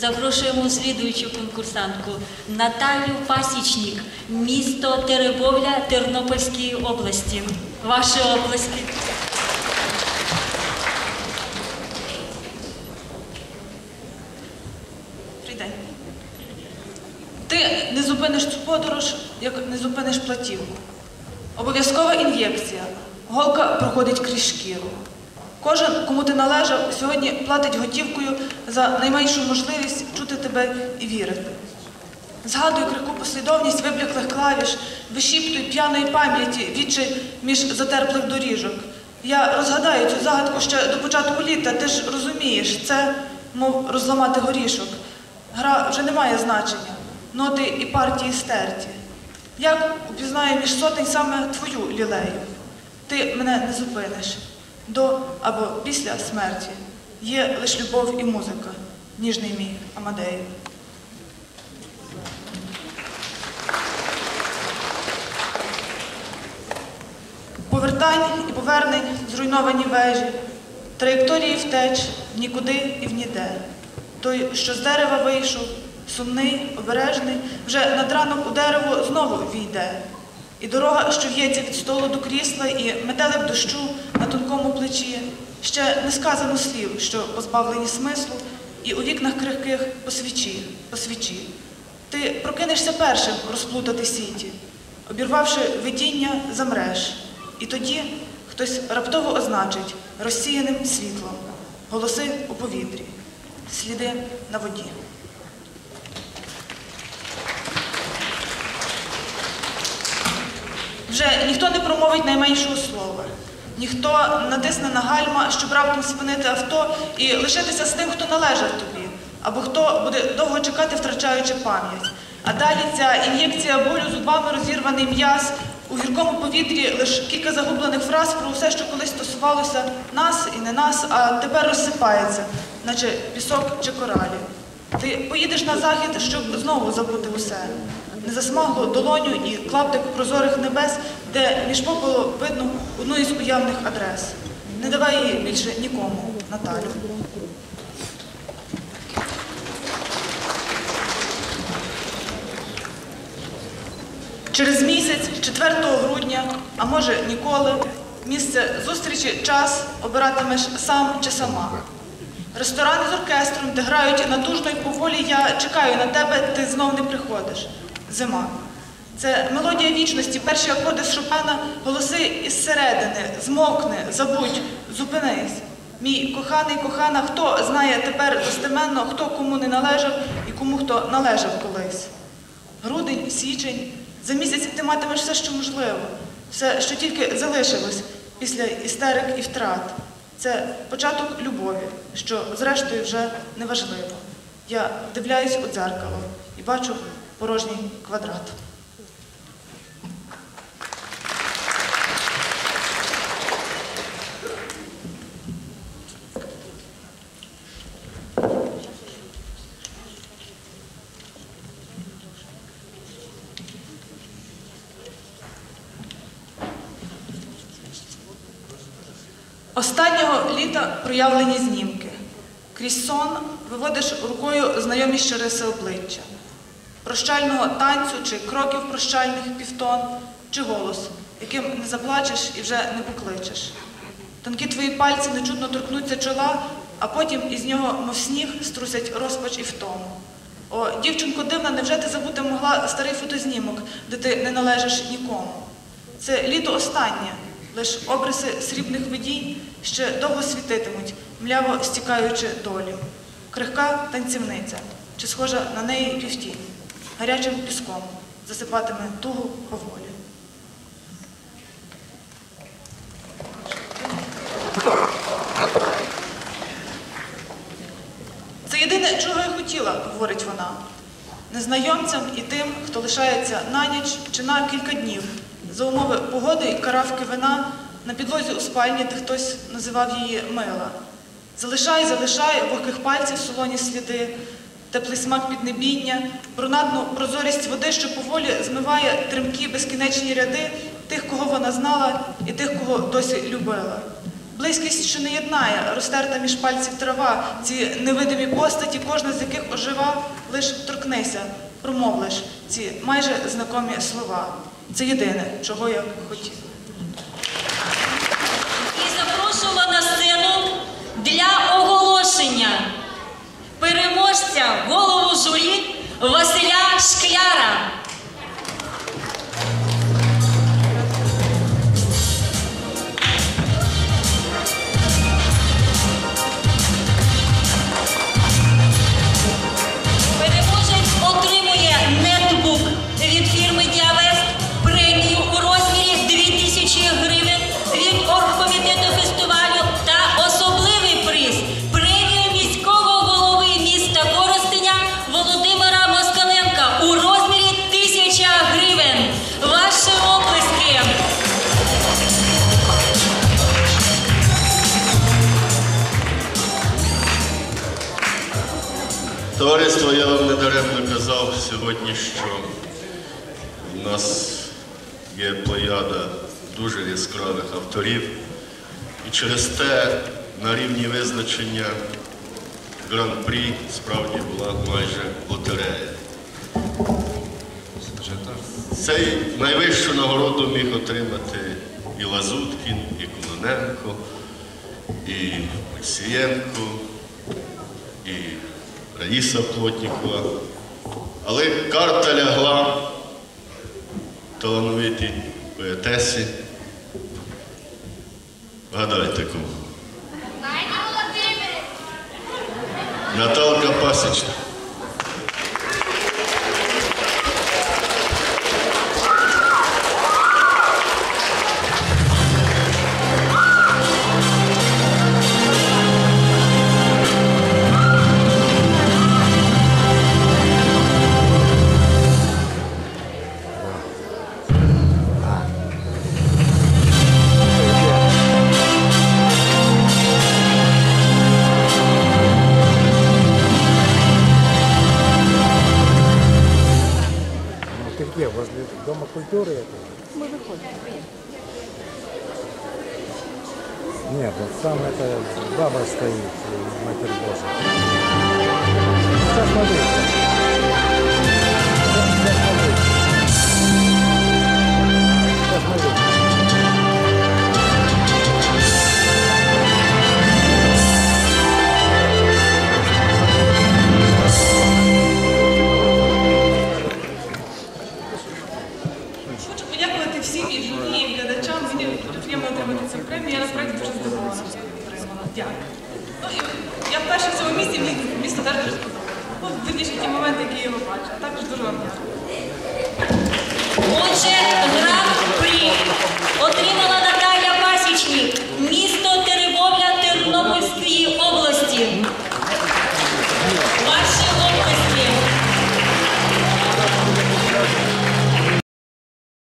запрошуємо слідуючу конкурсантку Наталю Пасічник, місто Теребовля Тернопільської області. Ваші обласки. Прийдень. Ти не зупиниш цю подорож, як не зупиниш платівку. Обов'язкова ін'єкція. Голка проходить крізь шкіру. Кожен, кому ти належав, сьогодні платить готівкою за найменшу можливість чути тебе і вірити. Згадуй крихку послідовність вибляклих клавіш, вишіптуй п'яної пам'яті відчай між затерплих доріжок. Я розгадаю цю загадку ще до початку літа, ти ж розумієш, це, мов розламати горішок. Гра вже не має значення, ноти і партії стерті. Як упізнаю між сотень саме твою лілею? Ти мене не зупиниш. До або після смерті є лише любов і музика, ніжний мій Амадею. Повертань і повернень, зруйновані вежі, траєкторії втеч нікуди і в ніде. Той, що з дерева вийшов, сумний, обережний, вже над ранок у дерево знову війде. І дорога, що в'ється від столу до крісла, і метелик дощу на тонкому плечі, ще не сказано слів, що позбавлені смислу, і у вікнах крихких посвічі, посвічі. Ти прокинешся першим розплутати сіті, обірвавши видіння, замреш. І тоді хтось раптово означить розсіяним світлом, голоси у повітрі, сліди на воді. Вже ніхто не промовить найменшого слова, ніхто натисне на гальма, щоб раптом спинити авто і лишитися з тим, хто належав тобі, або хто буде довго чекати, втрачаючи пам'ять. А далі ця ін'єкція болю зубами розірваний м'яз, у гіркому повітрі лише кілька загублених фраз про все, що колись стосувалося нас і не нас, а тепер розсипається, наче пісок чи коралі. Ти поїдеш на захід, щоб знову забути усе. Незасмаглу долоню і клаптик прозорих небес, де між попелу видно одну із уявних адрес. Не давай її більше нікому, Наталю. Через місяць, 4 грудня, а може ніколи, місце зустрічі, час обиратимеш сам чи сама. Ресторани з оркестром, де грають натужно і поволі, я чекаю на тебе, ти знов не приходиш. Зима. Це мелодія вічності, перші акорди з Шопена, голоси із середини, змовкни, забудь, зупинись. Мій коханий, кохана, хто знає тепер достеменно, хто кому не належав і кому хто належав колись. Грудень, січень. За місяць ти матимеш все, що можливо, все, що тільки залишилось після істерик і втрат. Це початок любові, що зрештою вже неважливо. Я вдивляюсь у дзеркало і бачу порожній квадрат. Останнього літа проявлені знімки. Крізь сон виводиш рукою знайомі щириси обличчя. Прощального танцю чи кроків прощальних півтон, чи голос, яким не заплачеш і вже не покличеш. Тонкі твої пальці нечутно торкнуться чола, а потім із нього, мов сніг, струсять розпач і втому. О, дівчинко дивна, невже ти забути могла старий фотознімок, де ти не належиш нікому? Це літо останнє, лиш обриси срібних видінь ще довго світитимуть, мляво стікаючи долі. Крихка танцівниця, чи схожа на неї півтінь, гарячим піском засипатиме тугу поволі. Це єдине, чого я хотіла, говорить вона. Незнайомцям і тим, хто лишається на ніч чи на кілька днів, за умови погоди і каравки вина на підлозі у спальні, де хтось називав її мила. Залишай, залишай вогких пальців солоні сліди, теплий смак піднебіння, брунатну прозорість води, що поволі змиває тремкі безкінечні ряди тих, кого вона знала, і тих, кого досі любила. Близькість, що не єднає, розтерта між пальців трава, ці невидимі постаті, кожна з яких оживав, лиш торкнися, промов лиш ці майже знакомі слова. Це єдине, чого я хотів. І запрошуємо на сцену для переможця голову журі Василя Шкляра. Товариство, я вам недаремно казав сьогодні, що в нас є плеяда дуже яскравих авторів, і через те на рівні визначення гран-прі справді була майже лотерея. Цей найвищу нагороду міг отримати і Лазуткін, і Кононенко, і Олексієнко, і Раїса Плотнікова. Але карта лягла талановитій поетесі. Гадайте кому. Наталка Пасічна. Ты где? Возле Дома культуры это? Мы выходим. Нет, вот сам это баба стоит, Матерь Божия. Сейчас смотрите. всім і мені, і глядачам. Мені приємно отримати цю премію. Я насправді дуже здивована. що я її отримала. Дякую. Ну, і я вперше в цьому місці місто теж дуже сподобалося. Вирішні ті моменти, які я його бачу. Також дуже вам дякую.